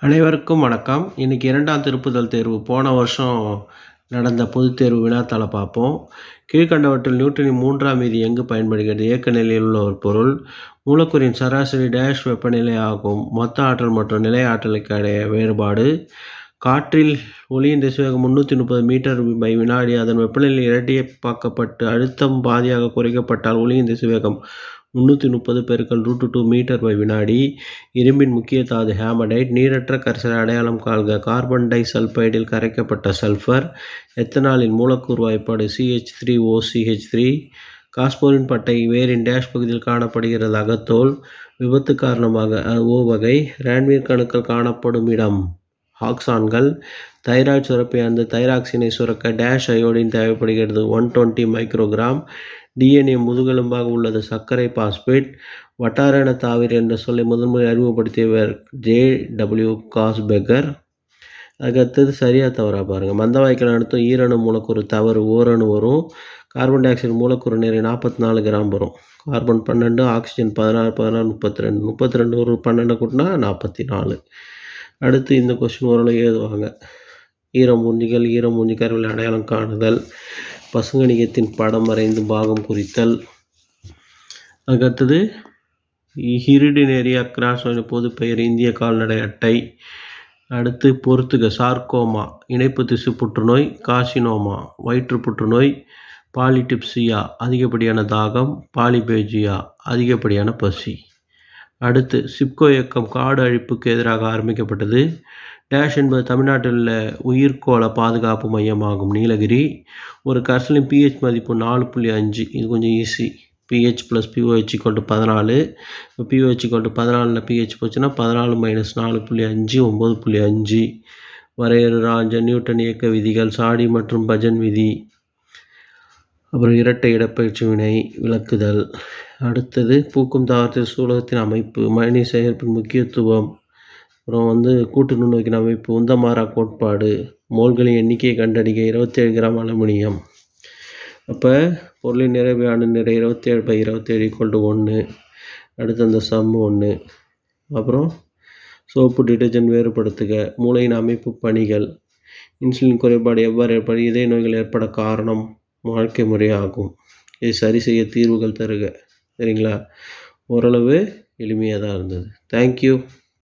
அனைவருக்கும் வணக்கம். இன்றைக்கி இரண்டாம் திருப்புதல் தேர்வு. போன வருஷம் நடந்த பொதுத் தேர்வு வினாத்தாளை பார்ப்போம். கீழ்கண்டவற்றில் நியூட்டனின் மூன்றாம் விதி எங்கு பயன்படுகிறது? இயக்க நிலையில் உள்ள ஒரு பொருள். மூலக்கூறின் சராசரி டேஷ் வெப்பநிலை ஆகும். மொத்த ஆற்றல் மற்றும் நிலை ஆற்றலுக்கு இடையே வேறுபாடு. காற்றில் ஒளியின் திசைவேகம் முந்நூற்றி முப்பது மீட்டர் பை வினாடி. அதன் வெப்பநிலை இரட்டிப்பாக்கப்பட்டு அழுத்தம் பாதியாக குறைக்கப்பட்டால் ஒளியின் திசைவேகம் முந்நூற்றி முப்பது பெருக்கல் ரூட்டு டூ மீட்டர் பை வினாடி இரும்பின் முக்கிய தாது ஹேமடைட் நீரற்ற கரைசலை அடையாளம் காண்க. கார்பன் டை சல்பைடில் கரைக்கப்பட்ட சல்ஃபர் எத்தனாலின் மூலக்கூறு வாய்ப்பாடு CH three O CH three காஸ்போரின் பட்டை வேரின் டேஷ் பகுதியில் காணப்படுகிறது அகத்தோல். விபத்து காரணமாக ஓ வகை. ரேன்வீர் கணுக்கள் காணப்படும் இடம் ஆக்சான்கள் தைராய்டு சுரப்பி அந்த தைராக்சினை சுரக்க டேஷ் அயோடின் தேவைப்படுகிறது. ஒன் டுவெண்ட்டி மைக்ரோகிராம் டிஎன்ஏ முதுகெலும்பாக உள்ளது. சர்க்கரை பாஸ்பேட் வட்டாரண தாவிர என்ற சொல்லை முதன்முறை அறிமுகப்படுத்தியவர் ஜே டபிள்யூ காஸ்பெக்கர் அதுக்கடுத்தது சரியாக தவறாக பாருங்கள் மந்தவாய்க்கால் அடுத்தும் ஈரணு மூலக்கூறு தவறு ஓரணு வரும். கார்பன் டை ஆக்சைடு மூலக்கூறு நிறைய நாற்பத்தி நாலு கிராம் வரும். கார்பன் பன்னெண்டு ஆக்சிஜன் பதினாறு பதினாறு முப்பத்தி ரெண்டு முப்பத்தி ரெண்டு ஒரு பன்னெண்டு கூட்டினா நாற்பத்தி நாலு. அடுத்து இந்த கொஸ்டின் ஓரளவு எழுதுவாங்க ஈரம் மூஞ்சிகள் ஈரம் மூஞ்சி கருவில் அடையாளம் காணுதல். பசுங்கணிகத்தின் படம் வரைந்து பாகம் குறித்தல். அதுக்கடுத்தது ஹிரிடினேரியா கிராஸ் பொது பெயர் இந்திய கால்நடை அட்டை. அடுத்து பொறுத்துக சார்கோமா இணைப்பு திசு புற்றுநோய் காசினோமா வயிற்று புற்றுநோய் பாலிடிப்சியா அதிகப்படியான தாகம் பாலிபேஜியா அதிகப்படியான பசி. அடுத்து சிப்கோ இயக்கம் காடு அழிப்புக்கு எதிராக ஆரம்பிக்கப்பட்டது. டேஷ் என்பது தமிழ்நாட்டில் உள்ள உயிர்கோள பாதுகாப்பு மையமாகும் நீலகிரி. ஒரு கர்சலின் பிஹெச் மதிப்பு நாலு புள்ளி அஞ்சு. இது கொஞ்சம் ஈஸி பிஹெச் ப்ளஸ் பிஓஹெச் கொண்டு பதினாலு. இப்போ பிஓஹெச் கொண்டு பதினாலில் பிஹெச் போச்சுன்னா பதினாலு மைனஸ் நாலு புள்ளி அஞ்சு ஒம்பது புள்ளி அஞ்சு. வரையறு ராஞ்சன் நியூட்டன் இயக்க விதிகள் சாடி மற்றும் பஜன் விதி. அப்புறம் இரட்டை இடப்பெயர்ச்சி வினை விளக்குதல். அடுத்தது பூக்கும் தாவரத்தில் சூலகத்தின் அமைப்பு மணி சேகரிப்பின் முக்கியத்துவம். அப்புறம் வந்து கூட்டு நுண்ணோக்கின் அமைப்பு உந்தமாரா கோட்பாடு மோல்களின் எண்ணிக்கையை கண்டறிக இருபத்தேழு கிராம் அலுமினியம். அப்போ பொருளின் நிறைவு அணு நிறை இருபத்தேழு பை இருபத்தேழு ஈக்குவல் டு ஒன்று அடுத்து அந்த சம் ஒன்று அப்புறம் சோப்பு டிட்டர்ஜென்ட் வேறுபடுத்துக மூளையின் அமைப்பு பணிகள். இன்சுலின் குறைபாடு எவ்வாறு ஏற்படும் இதய நோய்கள் ஏற்பட காரணம் வாழ்க்கை முறையாகும் இதை சரி செய்ய தீர்வுகள் தருக. சரிங்களா? ஓரளவு எளிமையாக தான் இருந்தது. தேங்க்யூ